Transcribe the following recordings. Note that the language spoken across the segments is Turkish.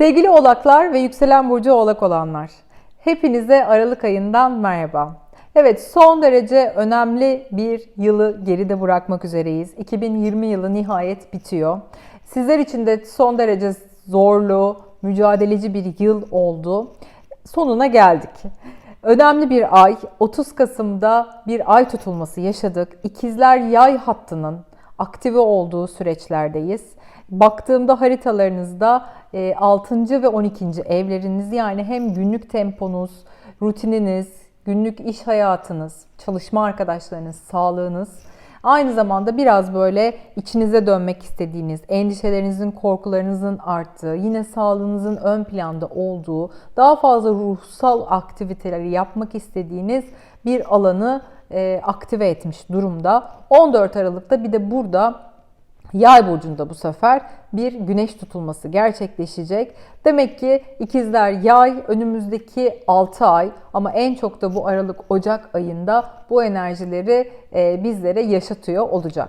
Sevgili oğlaklar ve yükselen burcu oğlak olanlar. Hepinize Aralık ayından merhaba. Evet son derece önemli bir yılı geride bırakmak üzereyiz. 2020 yılı nihayet bitiyor. Sizler için de son derece zorlu, mücadeleci bir yıl oldu. Sonuna geldik. Önemli bir ay. 30 Kasım'da bir ay tutulması yaşadık. İkizler yay hattının aktive olduğu süreçlerdeyiz. Baktığımda haritalarınızda 6. ve 12. evleriniz yani hem günlük temponuz, rutininiz, günlük iş hayatınız, çalışma arkadaşlarınız, sağlığınız aynı zamanda biraz böyle içinize dönmek istediğiniz, endişelerinizin, korkularınızın arttığı, yine sağlığınızın ön planda olduğu, daha fazla ruhsal aktiviteleri yapmak istediğiniz bir alanı e, aktive etmiş durumda. 14 Aralık'ta bir de burada Yay burcunda bu sefer bir güneş tutulması gerçekleşecek. Demek ki ikizler yay önümüzdeki 6 ay ama en çok da bu Aralık Ocak ayında bu enerjileri e, bizlere yaşatıyor olacak.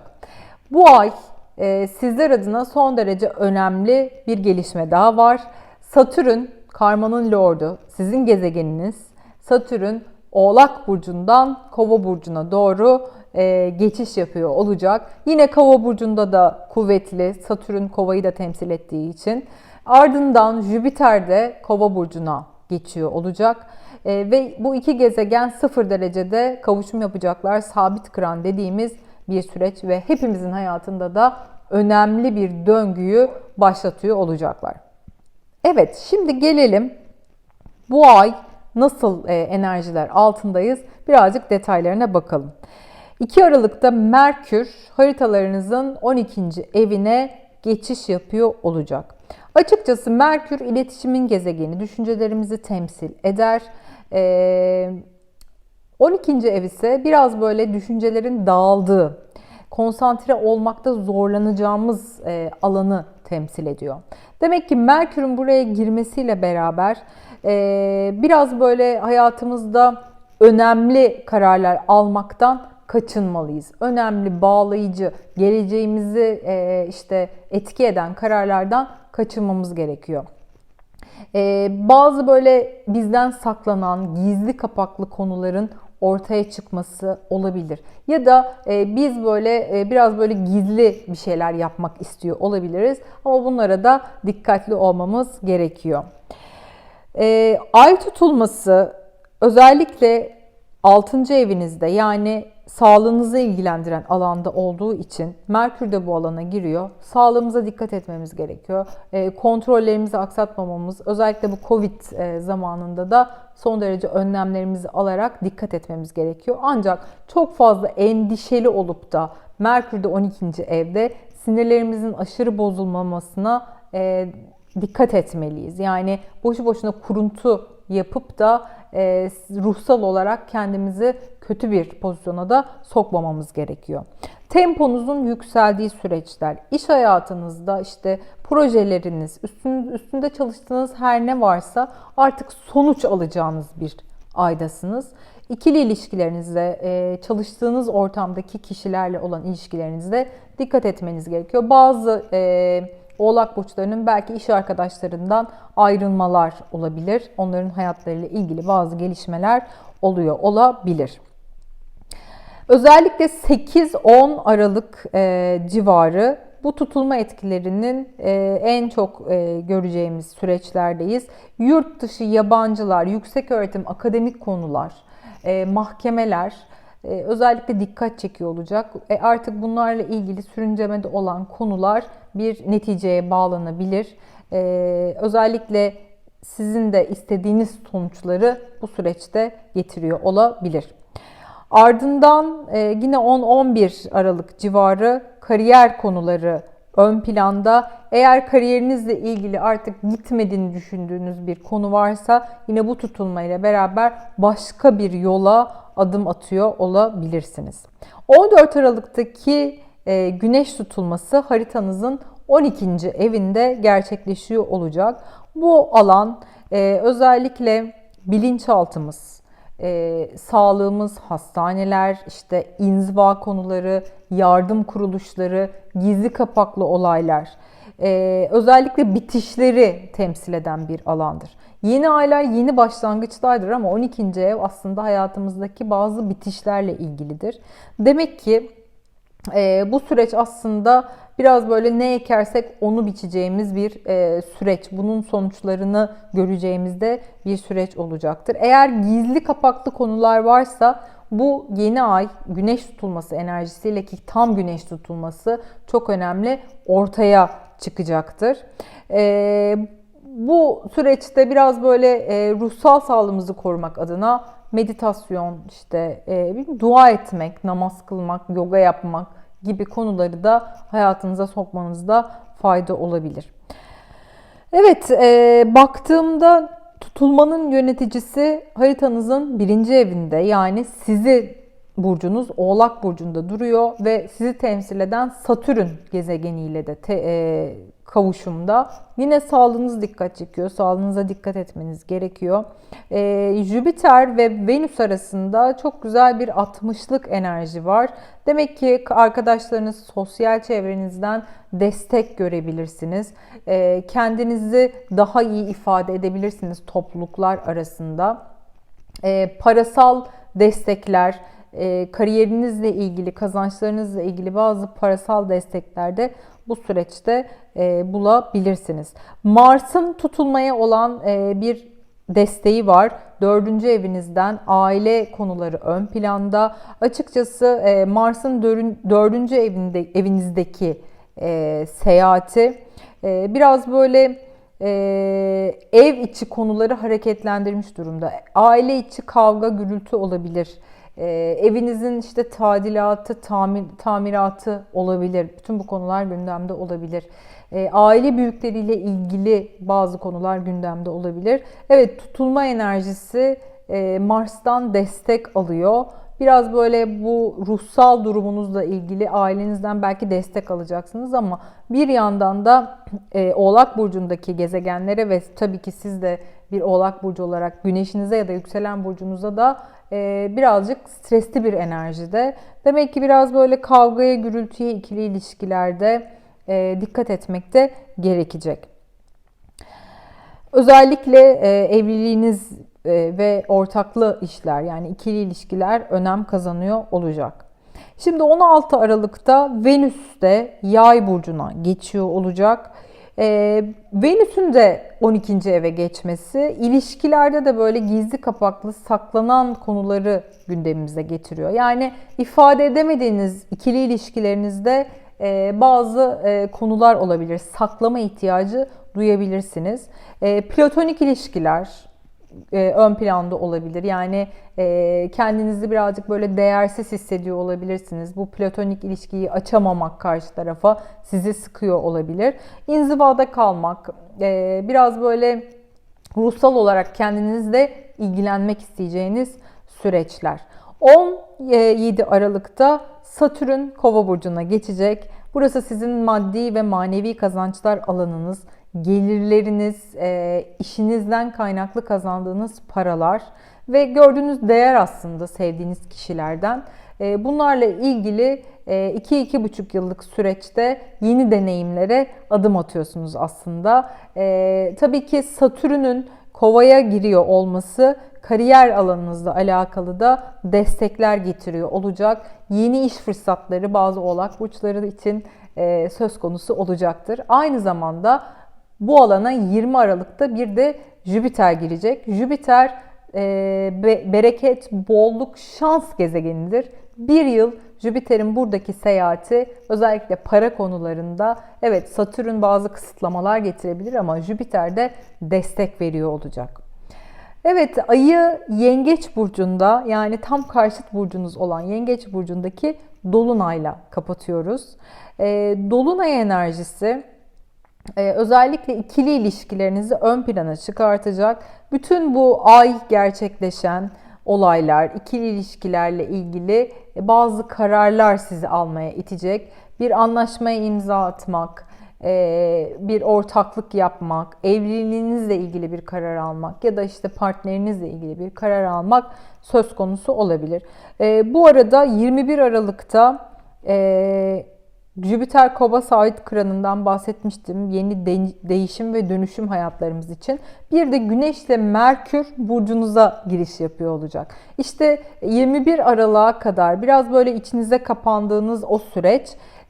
Bu ay e, sizler adına son derece önemli bir gelişme daha var. Satürn karmanın lordu, sizin gezegeniniz. Satürn Oğlak burcundan Kova burcuna doğru e, geçiş yapıyor olacak. Yine Kova burcunda da kuvvetli Satürn Kova'yı da temsil ettiği için. Ardından Jüpiter de Kova burcuna geçiyor olacak. E, ve bu iki gezegen sıfır derecede kavuşum yapacaklar. Sabit kıran dediğimiz bir süreç ve hepimizin hayatında da önemli bir döngüyü başlatıyor olacaklar. Evet şimdi gelelim bu ay nasıl e, enerjiler altındayız birazcık detaylarına bakalım. 2 Aralık'ta Merkür haritalarınızın 12. evine geçiş yapıyor olacak. Açıkçası Merkür iletişimin gezegeni, düşüncelerimizi temsil eder. Ee, 12. ev ise biraz böyle düşüncelerin dağıldığı, konsantre olmakta zorlanacağımız e, alanı temsil ediyor. Demek ki Merkür'ün buraya girmesiyle beraber e, biraz böyle hayatımızda önemli kararlar almaktan kaçınmalıyız. Önemli, bağlayıcı, geleceğimizi e, işte etki eden kararlardan kaçınmamız gerekiyor. E, bazı böyle bizden saklanan gizli kapaklı konuların ortaya çıkması olabilir. Ya da e, biz böyle e, biraz böyle gizli bir şeyler yapmak istiyor olabiliriz. Ama bunlara da dikkatli olmamız gerekiyor. E, ay tutulması özellikle 6. evinizde yani sağlığınızı ilgilendiren alanda olduğu için Merkür de bu alana giriyor. Sağlığımıza dikkat etmemiz gerekiyor. E, kontrollerimizi aksatmamamız, özellikle bu Covid e, zamanında da son derece önlemlerimizi alarak dikkat etmemiz gerekiyor. Ancak çok fazla endişeli olup da Merkür de 12. evde sinirlerimizin aşırı bozulmamasına e, dikkat etmeliyiz. Yani boşu boşuna kuruntu yapıp da e, ruhsal olarak kendimizi kötü bir pozisyona da sokmamamız gerekiyor. Temponuzun yükseldiği süreçler, iş hayatınızda işte projeleriniz, üstünde çalıştığınız her ne varsa artık sonuç alacağınız bir aydasınız. İkili ilişkilerinizde, e, çalıştığınız ortamdaki kişilerle olan ilişkilerinizde dikkat etmeniz gerekiyor. Bazı e, Oğlak burçlarının belki iş arkadaşlarından ayrılmalar olabilir. Onların hayatlarıyla ilgili bazı gelişmeler oluyor olabilir. Özellikle 8-10 Aralık e, civarı bu tutulma etkilerinin e, en çok e, göreceğimiz süreçlerdeyiz. Yurt dışı yabancılar, yüksek öğretim, akademik konular, e, mahkemeler e, özellikle dikkat çekiyor olacak. E, artık bunlarla ilgili sürüncemede olan konular bir neticeye bağlanabilir. E, özellikle sizin de istediğiniz sonuçları bu süreçte getiriyor olabilir. Ardından e, yine 10-11 Aralık civarı kariyer konuları ön planda. Eğer kariyerinizle ilgili artık gitmediğini düşündüğünüz bir konu varsa yine bu tutulmayla beraber başka bir yola adım atıyor olabilirsiniz. 14 Aralık'taki e, güneş tutulması haritanızın 12. evinde gerçekleşiyor olacak. Bu alan e, özellikle bilinçaltımız, e, sağlığımız, hastaneler, işte inziva konuları, yardım kuruluşları, gizli kapaklı olaylar, e, özellikle bitişleri temsil eden bir alandır. Yeni aylar yeni başlangıçlardır ama 12. ev aslında hayatımızdaki bazı bitişlerle ilgilidir. Demek ki e, bu süreç aslında biraz böyle ne ekersek onu biçeceğimiz bir e, süreç. Bunun sonuçlarını göreceğimizde bir süreç olacaktır. Eğer gizli kapaklı konular varsa bu yeni ay güneş tutulması enerjisiyle ki tam güneş tutulması çok önemli ortaya çıkacaktır. E, bu süreçte biraz böyle e, ruhsal sağlığımızı korumak adına meditasyon, işte e, dua etmek, namaz kılmak, yoga yapmak gibi konuları da hayatınıza sokmanızda fayda olabilir. Evet, e, baktığımda tutulmanın yöneticisi haritanızın birinci evinde yani sizi burcunuz Oğlak burcunda duruyor ve sizi temsil eden Satürn gezegeniyle de te, e, kavuşumda. Yine sağlığınız dikkat çekiyor. Sağlığınıza dikkat etmeniz gerekiyor. Ee, Jüpiter ve Venüs arasında çok güzel bir 60'lık enerji var. Demek ki arkadaşlarınız sosyal çevrenizden destek görebilirsiniz. Ee, kendinizi daha iyi ifade edebilirsiniz topluluklar arasında. Ee, parasal destekler, e, kariyerinizle ilgili, kazançlarınızla ilgili bazı parasal desteklerde bu süreçte e, bulabilirsiniz. Mars'ın tutulmaya olan e, bir desteği var. Dördüncü evinizden aile konuları ön planda. Açıkçası e, Mars'ın dördüncü evinde, evinizdeki e, seyahati e, biraz böyle e, ev içi konuları hareketlendirmiş durumda. Aile içi kavga, gürültü olabilir e, evinizin işte tadilatı, tamir, tamiratı olabilir. Bütün bu konular gündemde olabilir. E, aile büyükleriyle ilgili bazı konular gündemde olabilir. Evet tutulma enerjisi e, Mars'tan destek alıyor. Biraz böyle bu ruhsal durumunuzla ilgili ailenizden belki destek alacaksınız ama bir yandan da e, Oğlak Burcu'ndaki gezegenlere ve tabii ki siz de bir Oğlak Burcu olarak güneşinize ya da yükselen burcunuza da e, birazcık stresli bir enerjide. Demek ki biraz böyle kavgaya, gürültüye, ikili ilişkilerde e, dikkat etmekte gerekecek. Özellikle e, evliliğiniz ve ortaklı işler yani ikili ilişkiler önem kazanıyor olacak. Şimdi 16 Aralık'ta Venüs de Yay burcuna geçiyor olacak. Ee, Venüs'ün de 12. eve geçmesi ilişkilerde de böyle gizli kapaklı saklanan konuları gündemimize getiriyor. Yani ifade edemediğiniz ikili ilişkilerinizde e, bazı e, konular olabilir. Saklama ihtiyacı duyabilirsiniz. E, platonik ilişkiler, e, ön planda olabilir. Yani e, kendinizi birazcık böyle değersiz hissediyor olabilirsiniz. Bu platonik ilişkiyi açamamak karşı tarafa sizi sıkıyor olabilir. İnzivada kalmak, e, biraz böyle ruhsal olarak kendinizle ilgilenmek isteyeceğiniz süreçler. 17 Aralık'ta Satürn Kova burcuna geçecek. Burası sizin maddi ve manevi kazançlar alanınız gelirleriniz, e, işinizden kaynaklı kazandığınız paralar ve gördüğünüz değer aslında sevdiğiniz kişilerden. E, bunlarla ilgili 2-2,5 e, yıllık süreçte yeni deneyimlere adım atıyorsunuz aslında. Tabii ki Satürn'ün kovaya giriyor olması kariyer alanınızla alakalı da destekler getiriyor olacak. Yeni iş fırsatları bazı oğlak burçları için söz konusu olacaktır. Aynı zamanda bu alana 20 Aralık'ta bir de Jüpiter girecek. Jüpiter e, be, bereket, bolluk, şans gezegenidir. Bir yıl Jüpiter'in buradaki seyahati özellikle para konularında evet Satürn bazı kısıtlamalar getirebilir ama Jüpiter de destek veriyor olacak. Evet ayı yengeç burcunda yani tam karşıt burcunuz olan yengeç burcundaki dolunayla kapatıyoruz. E, dolunay enerjisi ee, özellikle ikili ilişkilerinizi ön plana çıkartacak. Bütün bu ay gerçekleşen olaylar, ikili ilişkilerle ilgili bazı kararlar sizi almaya itecek. Bir anlaşmaya imza atmak, e, bir ortaklık yapmak, evliliğinizle ilgili bir karar almak ya da işte partnerinizle ilgili bir karar almak söz konusu olabilir. E, bu arada 21 Aralık'ta e, Jüpiter Kova Saat kranından bahsetmiştim. Yeni de- değişim ve dönüşüm hayatlarımız için. Bir de Güneş ile Merkür burcunuza giriş yapıyor olacak. İşte 21 Aralık'a kadar biraz böyle içinize kapandığınız o süreç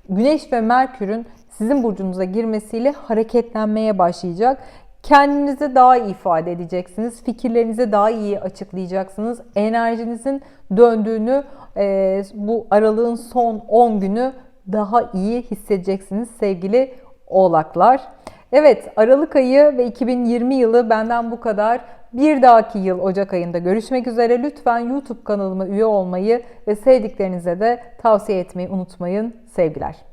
Güneş ve Merkür'ün sizin burcunuza girmesiyle hareketlenmeye başlayacak. Kendinizi daha iyi ifade edeceksiniz. Fikirlerinizi daha iyi açıklayacaksınız. Enerjinizin döndüğünü bu aralığın son 10 günü daha iyi hissedeceksiniz sevgili oğlaklar. Evet Aralık ayı ve 2020 yılı benden bu kadar. Bir dahaki yıl Ocak ayında görüşmek üzere. Lütfen YouTube kanalıma üye olmayı ve sevdiklerinize de tavsiye etmeyi unutmayın. Sevgiler.